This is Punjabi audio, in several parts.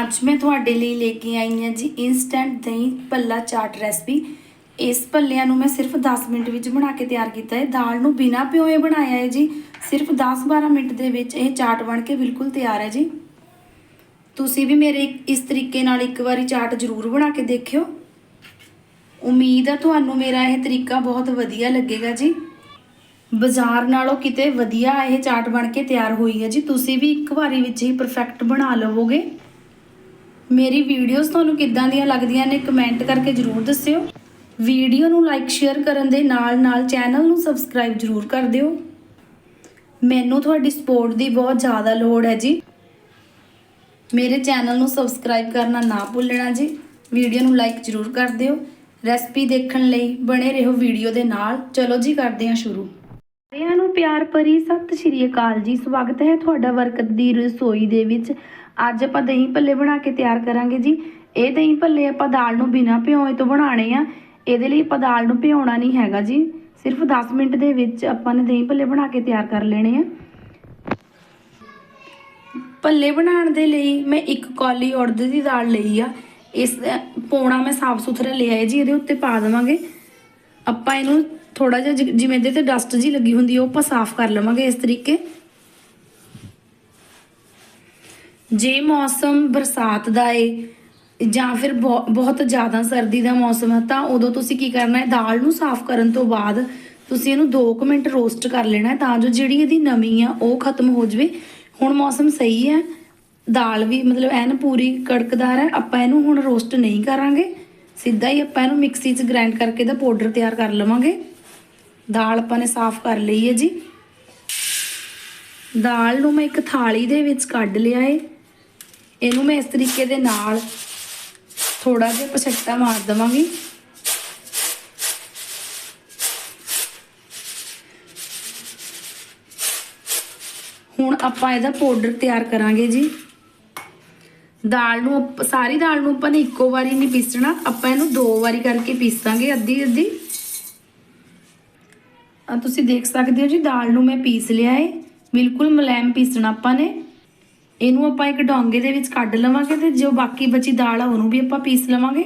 ਅੱਜ ਮੈਂ ਤੁਹਾਡੇ ਲਈ ਲੈ ਕੇ ਆਈ ਹਾਂ ਜੀ ਇਨਸਟੈਂਟ ਦਹੀਂ ਭੱਲਾ ਚਾਟ ਰੈਸਪੀ ਇਸ ਭੱਲਿਆਂ ਨੂੰ ਮੈਂ ਸਿਰਫ 10 ਮਿੰਟ ਵਿੱਚ ਬਣਾ ਕੇ ਤਿਆਰ ਕੀਤਾ ਹੈ। ਦਾਲ ਨੂੰ ਬਿਨਾਂ ਪਿਓਏ ਬਣਾਇਆ ਹੈ ਜੀ। ਸਿਰਫ 10-12 ਮਿੰਟ ਦੇ ਵਿੱਚ ਇਹ ਚਾਟ ਬਣ ਕੇ ਬਿਲਕੁਲ ਤਿਆਰ ਹੈ ਜੀ। ਤੁਸੀਂ ਵੀ ਮੇਰੇ ਇਸ ਤਰੀਕੇ ਨਾਲ ਇੱਕ ਵਾਰੀ ਚਾਟ ਜ਼ਰੂਰ ਬਣਾ ਕੇ ਦੇਖਿਓ। ਉਮੀਦ ਹੈ ਤੁਹਾਨੂੰ ਮੇਰਾ ਇਹ ਤਰੀਕਾ ਬਹੁਤ ਵਧੀਆ ਲੱਗੇਗਾ ਜੀ। ਬਾਜ਼ਾਰ ਨਾਲੋਂ ਕਿਤੇ ਵਧੀਆ ਇਹ ਚਾਟ ਬਣ ਕੇ ਤਿਆਰ ਹੋਈ ਹੈ ਜੀ। ਤੁਸੀਂ ਵੀ ਇੱਕ ਵਾਰੀ ਵਿੱਚ ਹੀ ਪਰਫੈਕਟ ਬਣਾ ਲਵੋਗੇ। ਮੇਰੀ ਵੀਡੀਓਜ਼ ਤੁਹਾਨੂੰ ਕਿੱਦਾਂ ਦੀਆਂ ਲੱਗਦੀਆਂ ਨੇ ਕਮੈਂਟ ਕਰਕੇ ਜਰੂਰ ਦੱਸਿਓ। ਵੀਡੀਓ ਨੂੰ ਲਾਈਕ ਸ਼ੇਅਰ ਕਰਨ ਦੇ ਨਾਲ ਨਾਲ ਚੈਨਲ ਨੂੰ ਸਬਸਕ੍ਰਾਈਬ ਜਰੂਰ ਕਰ ਦਿਓ। ਮੈਨੂੰ ਤੁਹਾਡੀ ਸਪੋਰਟ ਦੀ ਬਹੁਤ ਜ਼ਿਆਦਾ ਲੋੜ ਹੈ ਜੀ। ਮੇਰੇ ਚੈਨਲ ਨੂੰ ਸਬਸਕ੍ਰਾਈਬ ਕਰਨਾ ਨਾ ਭੁੱਲਣਾ ਜੀ। ਵੀਡੀਓ ਨੂੰ ਲਾਈਕ ਜਰੂਰ ਕਰ ਦਿਓ। ਰੈਸਪੀ ਦੇਖਣ ਲਈ ਬਣੇ ਰਹੋ ਵੀਡੀਓ ਦੇ ਨਾਲ। ਚਲੋ ਜੀ, ਕਰਦੇ ਹਾਂ ਸ਼ੁਰੂ। ਸਾਰਿਆਂ ਨੂੰ ਪਿਆਰ ਭਰੀ ਸਤਿ ਸ਼੍ਰੀ ਅਕਾਲ ਜੀ। ਸਵਾਗਤ ਹੈ ਤੁਹਾਡਾ ਵਰਕਤ ਦੀ ਰਸੋਈ ਦੇ ਵਿੱਚ। ਅੱਜ ਆਪਾਂ ਦਹੀਂ ਭੱਲੇ ਬਣਾ ਕੇ ਤਿਆਰ ਕਰਾਂਗੇ ਜੀ। ਇਹ ਦਹੀਂ ਭੱਲੇ ਆਪਾਂ ਦਾਲ ਨੂੰ ਬਿਨਾਂ ਭਿਓਏ ਤੋਂ ਬਣਾਉਣੇ ਆ। ਇਹਦੇ ਲਈ ਆਪਾਂ ਦਾਲ ਨੂੰ ਭਿਉਣਾ ਨਹੀਂ ਹੈਗਾ ਜੀ। ਸਿਰਫ 10 ਮਿੰਟ ਦੇ ਵਿੱਚ ਆਪਾਂ ਨੇ ਦਹੀਂ ਭੱਲੇ ਬਣਾ ਕੇ ਤਿਆਰ ਕਰ ਲੈਣੇ ਆ। ਭੱਲੇ ਬਣਾਉਣ ਦੇ ਲਈ ਮੈਂ ਇੱਕ ਕੌਲੀ ਉੜਦ ਦੀ ਦਾਲ ਲਈ ਆ। ਇਸ ਦਾ ਮੈਂ ਸਾਫ਼ ਸੁਥਰਾ ਲਿਆ ਹੈ ਜੀ। ਇਹਦੇ ਉੱਤੇ ਪਾ ਦੇਵਾਂਗੇ। ਆਪਾਂ ਇਹਨੂੰ ਥੋੜਾ ਜਿਹਾ ਜਿਵੇਂ ਇਹਦੇ ਤੇ ਡਸਟ ਜੀ ਲੱਗੀ ਹੁੰਦੀ ਉਹ ਆਪਾਂ ਸਾਫ਼ ਕਰ ਲਵਾਂਗੇ ਇਸ ਤਰੀਕੇ। ਜੇ ਮੌਸਮ ਬਰਸਾਤ ਦਾ ਏ, ਜਾਂ ਫਿਰ ਬਹੁ- ਬਹੁਤ ਜ਼ਿਆਦਾ ਸਰਦੀ ਦਾ ਮੌਸਮ ਹੈ ਤਾਂ ਉਦੋਂ ਤੁਸੀਂ ਕੀ ਕਰਨਾ ਹੈ? ਦਾਲ ਨੂੰ ਸਾਫ਼ ਕਰਨ ਤੋਂ ਬਾਅਦ ਤੁਸੀਂ ਇਹਨੂੰ 2 ਮਿੰਟ ਰੋਸਟ ਕਰ ਲੈਣਾ ਹੈ, ਤਾਂ ਜੋ ਜਿਹੜੀ ਇਹਦੀ ਨਮੀ ਆ, ਉਹ ਖਤਮ ਹੋ ਜਵੇ। ਹੁਣ ਮੌਸਮ ਸਹੀ ਹੈ, ਦਾਲ ਵੀ ਮਤਲਬ ਐਨ ਪੂਰੀ ਕੜਕਦਾਰ ਹੈ, ਆਪਾਂ ਇਹਨੂੰ ਹੁਣ ਰੋਸਟ ਨਹੀਂ ਕਰਾਂਗੇ। ਸਿੱਧਾ ਹੀ ਆਪਾਂ ਇਹਨੂੰ ਮਿਕਸੀ 'ਚ ਗ੍ਰਾਈਂਡ ਕਰਕੇ ਦਾ ਪਾਊਡਰ ਤਿਆਰ ਕਰ ਲਵਾਂਗੇ। ਦਾਲ ਆਪਾਂ ਨੇ ਸਾਫ਼ ਕਰ ਲਈ ਹੈ ਜੀ। ਦਾਲ ਨੂੰ ਮੈਂ ਇੱਕ ਥਾਲੀ ਦੇ ਵਿੱਚ ਕੱਢ ਲਿਆ ਏ। ਇਹਨੂੰ ਮੈਂ ਇਸ ਤਰੀਕੇ ਦੇ ਨਾਲ ਥੋੜਾ ਜਿਹਾ ਪਛੱਟਾ ਮਾਰ ਦਵਾਂਗੀ। ਹੁਣ ਆਪਾਂ ਇਹਦਾ ਪਾਊਡਰ ਤਿਆਰ ਕਰਾਂਗੇ ਜੀ। ਦਾਲ ਨੂੰ ਸਾਰੀ ਦਾਲ ਨੂੰ ਆਪਾਂ ਨੇ ਇੱਕੋ ਵਾਰੀ ਨਹੀਂ ਪੀਸਣਾ। ਆਪਾਂ ਇਹਨੂੰ ਦੋ ਵਾਰੀ ਕਰਕੇ ਪੀਸਾਂਗੇ ਅੱਧੀ ਅੱਧੀ ਤੁਸੀਂ ਦੇਖ ਸਕਦੇ ਹੋ ਜੀ, ਦਾਲ ਨੂੰ ਮੈਂ ਪੀਸ ਲਿਆ ਏ। ਬਿਲਕੁਲ ਮਲੈਮ ਪੀਸਣਾ ਆਪਾਂ ਨੇ। ਇਹਨੂੰ ਆਪਾਂ ਇੱਕ ਡੋਂਗੇ ਦੇ ਵਿੱਚ ਕੱਢ ਲਵਾਂਗੇ ਤੇ ਜੋ ਬਾਕੀ ਬਚੀ ਦਾਲ ਆ, ਉਹਨੂੰ ਵੀ ਆਪਾਂ ਪੀਸ ਲਵਾਂਗੇ।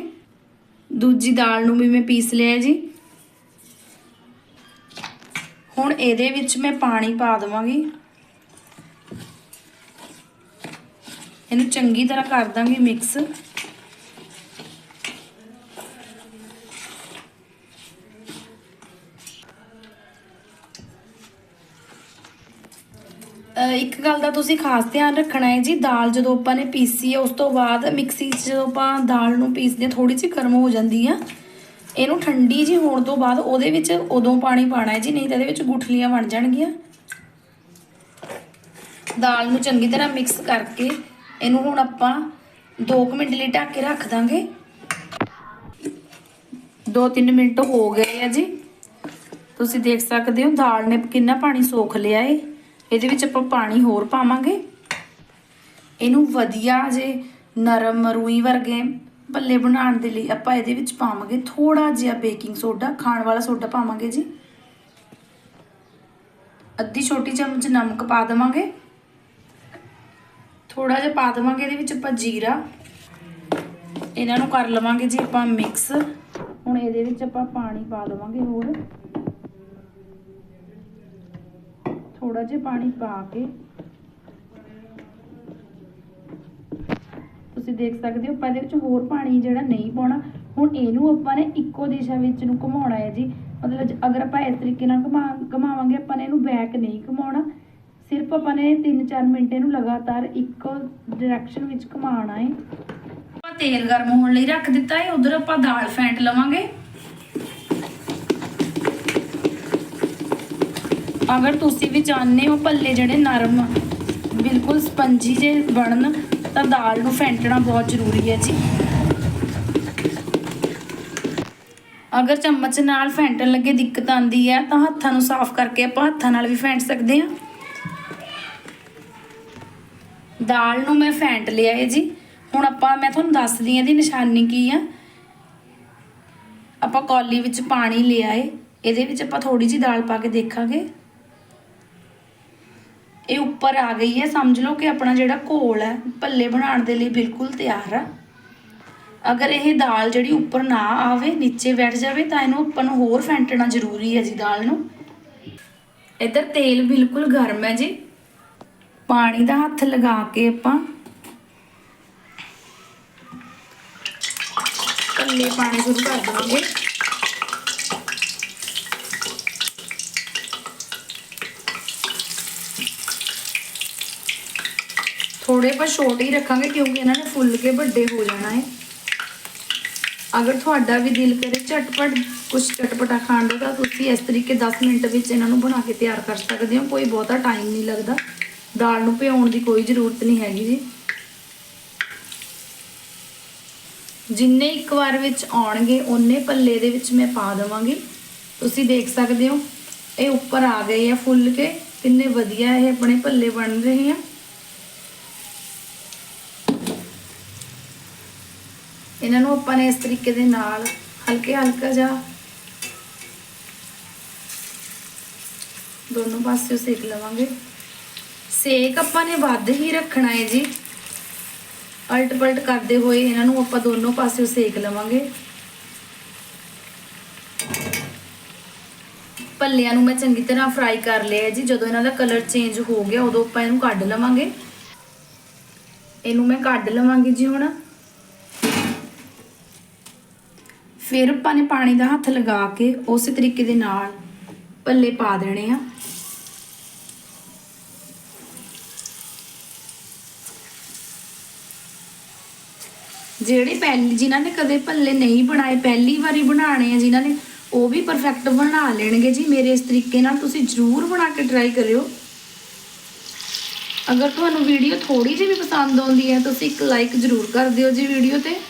ਦੂਜੀ ਦਾਲ ਨੂੰ ਵੀ ਮੈਂ ਪੀਸ ਲਿਆ ਜੀ। ਹੁਣ ਇਹਦੇ ਵਿੱਚ ਮੈਂ ਪਾਣੀ ਪਾ ਦਵਾਂਗੀ। ਇਹਨੂੰ ਚੰਗੀ ਤਰ੍ਹਾਂ ਕਰ ਦਾਂਗੀ ਮਿਕਸ। ਇੱਕ ਗੱਲ ਦਾ ਤੁਸੀਂ ਖਾਸ ਧਿਆਨ ਰੱਖਣਾ ਹੈ ਜੀ, ਦਾਲ ਜਦੋਂ ਆਪਾਂ ਨੇ ਪੀਸੀ ਹੈ, ਉਸ ਤੋਂ ਬਾਅਦ ਮਿਕਸੀ 'ਚ ਜਦੋਂ ਆਪਾਂ ਦਾਲ ਨੂੰ ਪੀਸਦੇ ਹਾਂ ਥੋੜੀ ਜਿਹੀ ਗਰਮ ਹੋ ਜਾਂਦੀ ਆ। ਇਹਨੂੰ ਠੰਡੀ ਜੀ ਹੋਣ ਤੋਂ ਬਾਅਦ ਉਹਦੇ ਵਿੱਚ ਉਦੋਂ ਪਾਣੀ ਪਾਣਾ ਹੈ ਜੀ, ਨਹੀਂ ਤਾਂ ਇਹਦੇ ਵਿੱਚ ਗੁਠਲੀਆਂ ਬਣ ਜਾਣਗੀਆਂ। ਦਾਲ ਨੂੰ ਚੰਗੀ ਤਰ੍ਹਾਂ ਮਿਕਸ ਕਰਕੇ ਇਹਨੂੰ ਹੁਣ ਆਪਾਂ 2 ਮਿੰਟ ਲਈ ਢੱਕ ਕੇ ਰੱਖ ਦਾਂਗੇ। 2-3 ਮਿੰਟ ਹੋ ਗਏ ਆ ਜੀ। ਤੁਸੀਂ ਦੇਖ ਸਕਦੇ ਹੋ, ਦਾਲ ਨੇ ਕਿੰਨਾ ਪਾਣੀ ਸੋਖ ਲਿਆ ਏ। ਇਹਦੇ ਵਿੱਚ ਆਪਾਂ ਪਾਣੀ ਹੋਰ ਪਾਵਾਂਗੇ। ਇਹਨੂੰ ਵਧੀਆ ਜੇ ਨਰਮ ਰੂਈ ਵਰਗੇ ਭੱਲੇ ਬਣਾਉਣ ਦੇ ਲਈ ਆਪਾਂ ਇਹਦੇ ਵਿੱਚ ਪਾਵਾਂਗੇ ਥੋੜਾ ਜਿਹਾ ਬੇਕਿੰਗ ਸੋਡਾ, ਖਾਣ ਵਾਲਾ ਸੋਡਾ ਪਾਵਾਂਗੇ ਜੀ। ਅੱਧੀ ਛੋਟੀ ਚਮਚ ਨਮਕ ਪਾ ਦੇਵਾਂਗੇ। ਥੋੜਾ ਜਿਹਾ ਪਾ ਦੇਵਾਂਗੇ ਇਹਦੇ ਵਿੱਚ ਆਪਾਂ ਜੀਰਾ। ਇਹਨਾਂ ਨੂੰ ਕਰ ਲਵਾਂਗੇ ਜੀ ਆਪਾਂ ਮਿਕਸ। ਹੁਣ ਇਹਦੇ ਵਿੱਚ ਆਪਾਂ ਪਾਣੀ ਪਾ ਦੇਵਾਂਗੇ ਹੋਰ। ਥੋੜਾ ਜਿਹਾ ਪਾਣੀ ਪਾ ਕੇ। ਤੁਸੀਂ ਦੇਖ ਸਕਦੇ ਹੋ, ਆਪਾਂ ਇਹਦੇ ਵਿੱਚ ਹੋਰ ਪਾਣੀ ਜਿਹੜਾ ਨਹੀਂ ਪਾਉਣਾ। ਹੁਣ ਇਹਨੂੰ ਆਪਾਂ ਨੇ ਇੱਕੋ ਦਿਸ਼ਾ ਵਿੱਚ ਨੂੰ ਘੁਮਾਉਣਾ ਹੈ ਜੀ। ਮਤਲਬ ਅਗਰ ਆਪਾਂ ਇਸ ਤਰੀਕੇ ਨਾਲ ਘੁਮਾ, ਘੁਮਾਵਾਂਗੇ, ਆਪਾਂ ਨੇ ਇਹਨੂੰ ਬੈਕ ਨਹੀਂ ਘੁਮਾਉਣਾ। ਸਿਰਫ ਆਪਾਂ ਨੇ 3-4 ਮਿੰਟ ਇਹਨੂੰ ਲਗਾਤਾਰ ਇੱਕੋ ਡਾਇਰੈਕਸ਼ਨ ਵਿੱਚ ਘੁਮਾਉਣਾ ਹੈ। ਆਪਾਂ ਤੇਲ ਗਰਮ ਹੋਣ ਲਈ ਰੱਖ ਦਿੱਤਾ ਹੈ, ਉਧਰ ਆਪਾਂ ਦਾਲ ਫੈਂਟ ਲਵਾਂਗੇ। ਅਗਰ ਤੁਸੀਂ ਵੀ ਚਾਹੁੰਦੇ ਹੋ ਭੱਲੇ ਜਿਹੜੇ ਨਰਮ ਬਿਲਕੁਲ ਸਪੰਜੀ ਜੇ ਬਣਨ, ਤਾਂ ਦਾਲ ਨੂੰ ਫੈਂਟਣਾ ਬਹੁਤ ਜ਼ਰੂਰੀ ਹੈ ਜੀ। ਅਗਰ ਚਮਚ ਨਾਲ ਫੈਂਟਣ ਲੱਗੇ ਦਿੱਕਤ ਆਂਦੀ ਹੈ, ਤਾਂ ਹੱਥਾਂ ਨੂੰ ਸਾਫ਼ ਕਰਕੇ ਆਪਾਂ ਹੱਥਾਂ ਨਾਲ ਵੀ ਫੈਂਟ ਸਕਦੇ ਹਾਂ। ਦਾਲ ਨੂੰ ਮੈਂ ਫੈਂਟ ਲਿਆ ਹੈ ਜੀ। ਹੁਣ ਆਪਾਂ, ਮੈਂ ਤੁਹਾਨੂੰ ਦੱਸਦੀ ਹਾਂ ਇਹਦੀ ਨਿਸ਼ਾਨੀ ਕੀ ਆ। ਆਪਾਂ ਕੌਲੀ ਵਿੱਚ ਪਾਣੀ ਲਿਆ ਏ ਇਹਦੇ ਵਿੱਚ ਆਪਾਂ ਥੋੜੀ ਜਿਹੀ ਦਾਲ ਪਾ ਕੇ ਦੇਖਾਂਗੇ। ਇਹ ਉੱਪਰ ਆ ਗਈ ਹੈ। ਸਮਝ ਲਓ ਕਿ ਆਪਣਾ ਜਿਹੜਾ ਘੋਲ ਹੈ, ਭੱਲੇ ਬਣਾਉਣ ਦੇ ਲਈ ਬਿਲਕੁਲ ਤਿਆਰ ਆ। ਅਗਰ ਇਹ ਦਾਲ ਜਿਹੜੀ ਉੱਪਰ ਨਾ ਆਵੇ, ਨੀਚੇ ਬੈਠ ਜਾਵੇ, ਤਾਂ ਇਹਨੂੰ ਆਪਾਂ ਨੂੰ ਹੋਰ ਫੈਂਟਣਾ ਜ਼ਰੂਰੀ ਹੈ ਜੀ ਦਾਲ ਨੂੰ। ਇੱਧਰ ਤੇਲ ਬਿਲਕੁਲ ਗਰਮ ਹੈ ਜੀ। ਪਾਣੀ ਦਾ ਹੱਥ ਲਗਾ ਕੇ ਆਪਾਂ ਕੱਲੇ ਪਾਣੀ ਸ਼ੁਰੂ ਕਰ ਦੇਵਾਂਗੇ। ਥੋੜੇ ਪਰ ਛੋਟੇ ਹੀ ਰੱਖਾਂਗੇ ਕਿਉਂਕਿ ਇਹਨਾਂ ਨੇ ਫੁੱਲ ਕੇ ਵੱਡੇ ਹੋ ਜਾਣਾ ਹੈ। ਅਗਰ ਤੁਹਾਡਾ ਵੀ ਦਿਲ ਕਰੇ ਝਟਪਟ ਕੁਝ ਚਟਪਟਾ ਖਾਣ ਦਾ ਤਾਂ ਤੁਸੀਂ ਇਸ ਤਰੀਕੇ 10 ਮਿੰਟ ਵਿੱਚ ਇਹਨਾਂ ਨੂੰ ਬਣਾ ਕੇ ਤਿਆਰ ਕਰ ਸਕਦੇ ਹੋ। ਕੋਈ ਬਹੁਤਾ ਟਾਈਮ ਨਹੀਂ ਲੱਗਦਾ। ਦਾਲ ਨੂੰ ਭਿਉਣ ਦੀ ਕੋਈ ਜ਼ਰੂਰਤ ਨਹੀਂ ਹੈਗੀ ਜੀ। ਜਿੰਨੇ ਇੱਕ ਵਾਰ ਵਿੱਚ ਆਉਣਗੇ ਉਹਨੇ ਪੱਲੇ ਦੇ ਵਿੱਚ ਮੈਂ ਪਾ ਦੇਵਾਂਗੀ। ਤੁਸੀਂ ਦੇਖ ਸਕਦੇ ਹੋ, ਇਹ ਉੱਪਰ ਆ ਗਏ ਆ ਫੁੱਲ ਕੇ। ਕਿੰਨੇ ਵਧੀਆ ਇਹ ਆਪਣੇ ਪੱਲੇ ਬਣ ਰਹੇ ਆ। ਇਹਨਾਂ ਨੂੰ ਆਪਾਂ ਨੇ ਇਸ ਤਰੀਕੇ ਦੇ ਨਾਲ ਹਲਕੇ ਹਲਕਾ ਜਿਹਾ ਦੋਨੋਂ ਪਾਸਿਓਂ ਸੇਕ ਲਵਾਂਗੇ। ਸੇਕ ਆਪਾਂ ਨੇ ਵੱਧ ਹੀ ਰੱਖਣਾ ਹੈ ਜੀ। ਅਲਟ ਪਲਟ ਕਰਦੇ ਹੋਏ ਇਹਨਾਂ ਨੂੰ ਆਪਾਂ ਦੋਨੋਂ ਪਾਸਿਓਂ ਸੇਕ ਲਵਾਂਗੇ। ਭੱਲਿਆਂ ਨੂੰ ਮੈਂ ਚੰਗੀ ਤਰ੍ਹਾਂ ਫਰਾਈ ਕਰ ਲਿਆ ਜੀ। ਜਦੋਂ ਇਹਨਾਂ ਦਾ ਕਲਰ ਚੇਂਜ ਹੋ ਗਿਆ, ਉਦੋਂ ਆਪਾਂ ਇਹਨੂੰ ਕੱਢ ਲਵਾਂਗੇ। ਇਹਨੂੰ ਮੈਂ ਕੱਢ ਲਵਾਂਗੀ ਜੀ ਹੁਣ। ਫਿਰ ਆਪਾਂ ਨੇ ਪਾਣੀ ਦਾ ਹੱਥ ਲਗਾ ਕੇ ਉਸੇ ਤਰੀਕੇ ਦੇ ਨਾਲ ਭੱਲੇ ਪਾ ਦੇਣੇ ਆ। ਜਿਹੜੇ ਪਹਿਲੀ, ਜਿਨ੍ਹਾਂ ਨੇ ਕਦੇ ਭੱਲੇ ਨਹੀਂ ਬਣਾਏ, ਪਹਿਲੀ ਵਾਰੀ ਬਣਾਣੇ ਆ ਜਿਨ੍ਹਾਂ ਨੇ, ਉਹ ਵੀ ਪਰਫੈਕਟ ਬਣਾ ਲੈਣਗੇ ਜੀ। ਮੇਰੇ ਇਸ ਤਰੀਕੇ ਨਾਲ ਤੁਸੀਂ ਜ਼ਰੂਰ ਬਣਾ ਕੇ ਟਰਾਈ ਕਰਿਓ। ਅਗਰ ਤੁਹਾਨੂੰ ਵੀਡੀਓ ਥੋੜੀ ਜਿਹੀ ਵੀ ਪਸੰਦ ਆਉਂਦੀ ਹੈ, ਤੁਸੀਂ ਇੱਕ ਲਾਈਕ ਜ਼ਰੂਰ ਕਰ ਦਿਓ ਜੀ ਵੀਡੀਓ ਤੇ।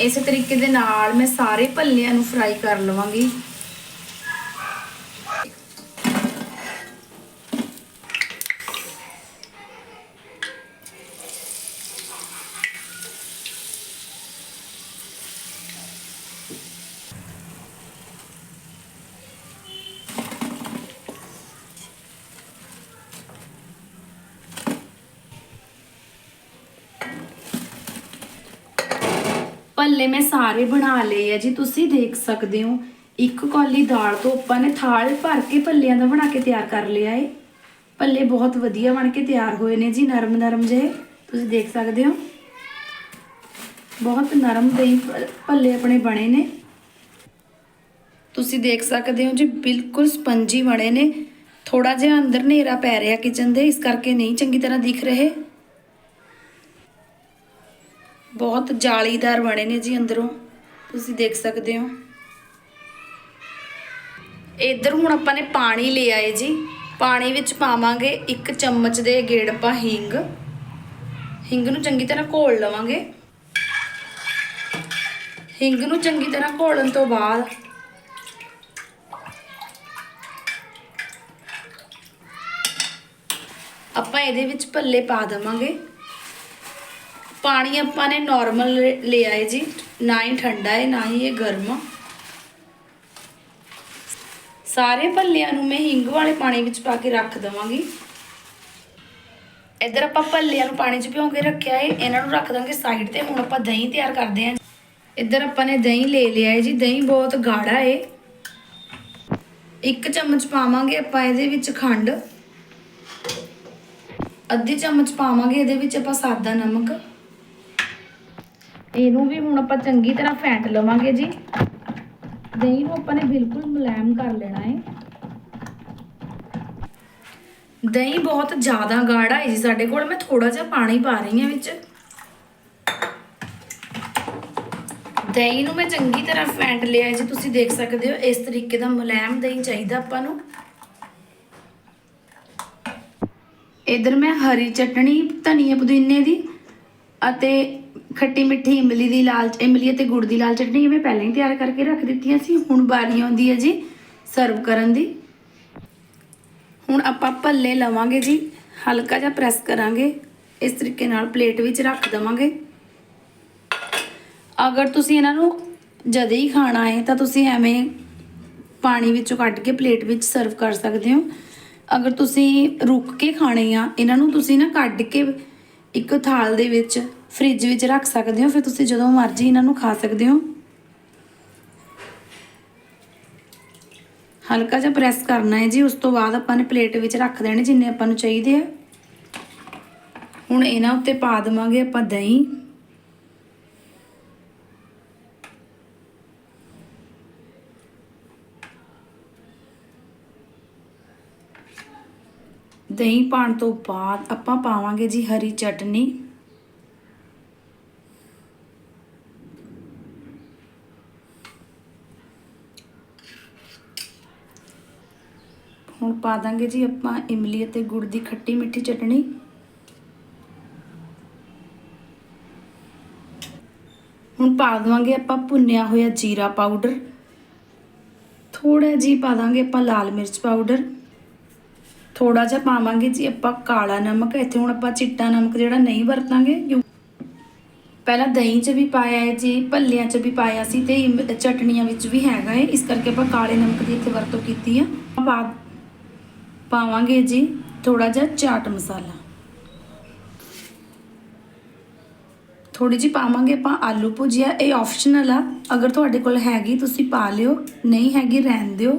ਇਸੇ ਤਰੀਕੇ ਦੇ ਨਾਲ ਮੈਂ ਸਾਰੇ ਭੱਲਿਆਂ ਨੂੰ ਫਰਾਈ ਕਰ ਲਵਾਂਗੀ। ਭੱਲੇ ਮੈਂ ਸਾਰੇ ਬਣਾ ਲਏ ਆ ਜੀ, ਤੁਸੀਂ ਦੇਖ ਸਕਦੇ ਹੋ। ਇੱਕ ਕੌਲੀ ਦਾਲ ਤੋਂ ਆਪਾਂ ਨੇ ਥਾਲ ਭਰ ਕੇ ਭੱਲਿਆਂ ਦਾ ਬਣਾ ਕੇ ਤਿਆਰ ਕਰ ਲਿਆ ਏ। ਭੱਲੇ ਬਹੁਤ ਵਧੀਆ ਬਣ ਕੇ ਤਿਆਰ ਹੋਏ ਨੇ ਜੀ ਨਰਮ ਨਰਮ ਜਿਹੇ। ਤੁਸੀਂ ਦੇਖ ਸਕਦੇ ਹੋ। ਬਹੁਤ ਨਰਮ ਦਹੀਂ ਭ- ਭੱਲੇ ਆਪਣੇ ਬਣੇ ਨੇ। ਤੁਸੀਂ ਦੇਖ ਸਕਦੇ ਹੋ ਜੀ, ਬਿਲਕੁਲ ਸਪੰਜੀ ਬਣੇ ਨੇ। ਥੋੜਾ ਜਿਹਾ ਅੰਦਰ ਹਨੇਰਾ ਪੈ ਰਿਹਾ ਕਿਚਨ ਦੇ, ਇਸ ਕਰਕੇ ਨਹੀਂ ਚੰਗੀ ਤਰ੍ਹਾਂ ਦਿਖ ਰਹੇ। ਬਹੁਤ ਜਾਲੀਦਾਰ ਬਣੇ ਨੇ ਜੀ ਅੰਦਰੋਂ। ਤੁਸੀਂ ਦੇਖ ਸਕਦੇ ਹੋ। ਇੱਧਰ ਹੁਣ ਆਪਾਂ ਨੇ ਪਾਣੀ ਲੈ ਆਏ ਜੀ। ਪਾਣੀ ਵਿੱਚ ਪਾਵਾਂਗੇ ਇੱਕ ਚਮਚ ਦੇ ਗੇੜ ਆਪਾਂ ਹਿੰਗ। ਹਿੰਗ ਨੂੰ ਚੰਗੀ ਤਰ੍ਹਾਂ ਘੋਲ ਲਵਾਂਗੇ। ਹਿੰਗ ਨੂੰ ਚੰਗੀ ਤਰ੍ਹਾਂ ਘੋਲਣ ਤੋਂ ਬਾਅਦ ਆਪਾਂ ਇਹਦੇ ਵਿੱਚ ਭੱਲੇ ਪਾ ਦੇਵਾਂਗੇ। ਪਾਣੀ ਆਪਾਂ ਨੇ ਨਾਰਮਲ ਲਿਆ ਹੈ ਜੀ। ਨਾ ਹੀ ਠੰਡਾ ਹੈ ਨਾ ਹੀ ਇਹ ਗਰਮ ਸਾਰੇ ਭੱਲਿਆਂ ਨੂੰ ਮੈਂ ਹਿੰਗ ਵਾਲੇ ਪਾਣੀ ਵਿੱਚ ਪਾ ਕੇ ਰੱਖ ਦਵਾਂਗੀ। ਇੱਧਰ ਆਪਾਂ ਭੱਲਿਆਂ ਨੂੰ ਪਾਣੀ 'ਚ ਭਿਉਂ ਕੇ ਰੱਖਿਆ ਹੈ ਇਹਨਾਂ ਨੂੰ ਰੱਖ ਦਾਂਗੇ ਸਾਈਡ ਤੇ। ਹੁਣ ਆਪਾਂ ਦਹੀਂ ਤਿਆਰ ਕਰਦੇ ਹਾਂ ਇੱਧਰ ਆਪਾਂ ਨੇ ਦਹੀਂ ਲੈ ਲਿਆ ਹੈ ਜੀ। ਦਹੀਂ ਬਹੁਤ ਗਾੜਾ ਹੈ ਇੱਕ ਚਮਚ ਪਾਵਾਂਗੇ ਆਪਾਂ ਇਹਦੇ ਵਿੱਚ ਖੰਡ। ਅੱਧੀ ਚਮਚ ਪਾਵਾਂਗੇ ਇਹਦੇ ਵਿੱਚ ਆਪਾਂ ਸਾਦਾ ਨਮਕ। ਇਹਨੂੰ ਵੀ ਹੁਣ ਆਪਾਂ ਚੰਗੀ ਤਰ੍ਹਾਂ ਫੈਂਟ ਲਵਾਂਗੇ ਜੀ। ਦਹੀਂ ਨੂੰ ਆਪਾਂ ਨੇ ਬਿਲਕੁਲ ਮੁਲਾਇਮ ਕਰ ਲੈਣਾ ਹੈ ਦਹੀਂ ਬਹੁਤ ਜ਼ਿਆਦਾ ਗਾੜਾ ਹੈ ਜੀ ਸਾਡੇ ਕੋਲ। ਮੈਂ ਥੋੜਾ ਜਿਹਾ ਪਾਣੀ ਪਾ ਰਹੀ ਹਾਂ ਵਿੱਚ। ਦਹੀਂ ਨੂੰ ਮੈਂ ਚੰਗੀ ਤਰ੍ਹਾਂ ਫੈਂਟ ਲਿਆ ਜੀ। ਤੁਸੀਂ ਦੇਖ ਸਕਦੇ ਹੋ, ਇਸ ਤਰੀਕੇ ਦਾ ਮੁਲਾਇਮ ਦਹੀਂ ਚਾਹੀਦਾ ਆਪਾਂ ਨੂੰ। ਇਧਰ ਮੈਂ ਹਰੀ ਚਟਣੀ, ਧਨੀਆ ਪੁਦੀਨੇ ਦੀ ਅਤੇ ਖੱਟੀ ਮਿੱਠੀ ਇਮਲੀ ਦੀ ਲਾਲ ਇਮਲੀ ਅਤੇ ਗੁੜ ਦੀ ਲਾਲ ਚਟਣੀ ਮੈਂ ਪਹਿਲਾਂ ਹੀ ਤਿਆਰ ਕਰਕੇ ਰੱਖ ਦਿੱਤੀਆਂ ਸੀ, ਹੁਣ ਬਾਰੀ ਆਉਂਦੀ ਹੈ ਜੀ ਸਰਵ ਕਰਨ ਦੀ। ਹੁਣ ਆਪਾਂ ਭੱਲੇ ਲਵਾਂਗੇ ਜੀ, ਹਲਕਾ ਜਿਹਾ ਪ੍ਰੈਸ ਕਰਾਂਗੇ, ਇਸ ਤਰੀਕੇ ਨਾਲ ਪਲੇਟ ਵਿੱਚ ਰੱਖ ਦਵਾਂਗੇ। ਅਗਰ ਤੁਸੀਂ ਇਹਨਾਂ ਨੂੰ ਜਦੇ ਹੀ ਖਾਣਾ ਹੈ, ਤਾਂ ਤੁਸੀਂ ਐਵੇਂ ਪਾਣੀ ਵਿੱਚੋਂ ਕੱਢ ਕੇ ਪਲੇਟ ਵਿੱਚ ਸਰਵ ਕਰ ਸਕਦੇ ਹੋ। ਅਗਰ ਤੁਸੀਂ ਰੁੱਕ ਕੇ ਖਾਣੇ ਆ, ਇਹਨਾਂ ਨੂੰ ਤੁਸੀਂ ਨਾ ਕੱਢ ਕੇ ਇੱਕ ਥਾਲ ਦੇ ਵਿੱਚ ਫ੍ਰਿਜ ਵਿੱਚ ਰੱਖ ਸਕਦੇ ਹੋ, ਫਿਰ ਤੁਸੀਂ ਜਦੋਂ ਮਰਜ਼ੀ ਇਹਨਾਂ ਨੂੰ ਖਾ ਸਕਦੇ ਹੋ। ਹਲਕਾ ਜਿਹਾ ਪ੍ਰੈਸ ਕਰਨਾ ਹੈ ਜੀ, ਉਸ ਤੋਂ ਬਾਅਦ ਆਪਾਂ ਨੇ ਪਲੇਟ ਵਿੱਚ ਰੱਖ ਦੇਣੇ ਜਿੰਨੇ ਆਪਾਂ ਨੂੰ ਚਾਹੀਦੇ ਆ। ਹੁਣ ਇਹਨਾਂ ਉੱਤੇ ਪਾ ਦੇਵਾਂਗੇ ਆਪਾਂ ਦਹੀਂ। ਦਹੀਂ ਪਾਣ ਤੋਂ ਬਾਅਦ ਆਪਾਂ ਪਾਵਾਂਗੇ ਜੀ ਹਰੀ ਚਟਨੀ। ਪਾ ਦਾਂਗੇ ਜੀ ਆਪਾਂ ਇਮਲੀ ਅਤੇ ਗੁੜ ਦੀ ਖੱਟੀ ਮਿੱਠੀ ਚਟਣੀ। ਹੁਣ ਪਾ ਦੇਵਾਂਗੇ ਆਪਾਂ ਭੁੰਨਿਆ ਹੋਇਆ ਜੀਰਾ ਪਾਊਡਰ। ਥੋੜਾ ਜੀ ਪਾ ਦਾਂਗੇ ਆਪਾਂ ਲਾਲ ਮਿਰਚ ਪਾਊਡਰ। ਥੋੜਾ ਜਿਹਾ ਪਾਵਾਂਗੇ ਜੀ ਆਪਾਂ ਕਾਲਾ ਨਮਕ। ਇੱਥੇ ਹੁਣ ਆਪਾਂ ਚਿੱਟਾ ਨਮਕ ਜਿਹੜਾ ਨਹੀਂ ਵਰਤਾਂਗੇ, ਕਿਉਂ- ਪਹਿਲਾਂ ਦਹੀਂ 'ਚ ਵੀ ਪਾਇਆ ਹੈ ਜੀ, ਭੱਲਿਆਂ 'ਚ ਵੀ ਪਾਇਆ ਸੀ ਤੇ ਇਮ- ਚਟਣੀਆਂ ਵਿੱਚ ਵੀ ਹੈਗਾ ਹੈ। ਇਸ ਕਰਕੇ ਆਪਾਂ ਕਾਲੇ ਨਮਕ ਦੀ ਇੱਥੇ ਵਰਤੋਂ ਕੀਤੀ ਆ। ਬਾਅਦ ਪਾਵਾਂਗੇ ਜੀ ਥੋੜਾ ਜਿਹਾ ਚਾਟ ਮਸਾਲਾ। ਥੋੜੀ ਜਿਹੀ ਪਾਵਾਂਗੇ ਆਪਾਂ ਆਲੂ ਭੁਜੀਆ, ਇਹ ਆਪਸ਼ਨਲ ਆ। ਅਗਰ ਤੁਹਾਡੇ ਕੋਲ ਹੈਗੀ ਤੁਸੀਂ ਪਾ ਲਿਓ, ਨਹੀਂ ਹੈਗੀ ਰਹਿਣ ਦਿਓ।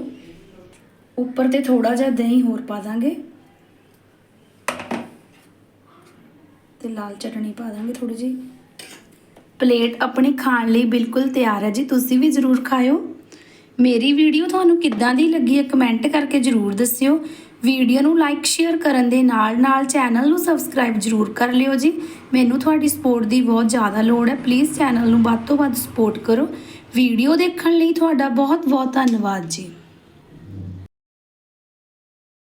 ਉੱਪਰ ਤੇ ਥੋੜਾ ਜਿਹਾ ਦਹੀਂ ਹੋਰ ਪਾ ਦਾਂਗੇ। ਤੇ ਲਾਲ ਚਟਣੀ ਪਾ ਦਾਂਗੇ ਥੋੜੀ ਜਿਹੀ। ਪਲੇਟ ਆਪਣੀ ਖਾਣ ਲਈ ਬਿਲਕੁਲ ਤਿਆਰ ਹੈ ਜੀ, ਤੁਸੀਂ ਵੀ ਜ਼ਰੂਰ ਖਾਇਓ। ਮੇਰੀ ਵੀਡੀਓ ਤੁਹਾਨੂੰ ਕਿੱਦਾਂ ਦੀ ਲੱਗੀ ਹੈ ਕਮੈਂਟ ਕਰਕੇ ਜ਼ਰੂਰ ਦੱਸਿਓ। ਵੀਡੀਓ ਨੂੰ ਲਾਈਕ ਸ਼ੇਅਰ ਕਰਨ ਦੇ ਨਾਲ ਨਾਲ ਚੈਨਲ ਨੂੰ ਸਬਸਕ੍ਰਾਈਬ ਜ਼ਰੂਰ ਕਰ ਲਿਓ ਜੀ। ਮੈਨੂੰ ਤੁਹਾਡੀ ਸਪੋਰਟ ਦੀ ਬਹੁਤ ਜ਼ਿਆਦਾ ਲੋੜ ਹੈ। ਪਲੀਜ਼ ਚੈਨਲ ਨੂੰ ਵੱਧ ਤੋਂ ਵੱਧ ਸਪੋਰਟ ਕਰੋ। ਵੀਡੀਓ ਦੇਖਣ ਲਈ ਤੁਹਾਡਾ ਬਹੁਤ ਬਹੁਤ ਧੰਨਵਾਦ ਜੀ।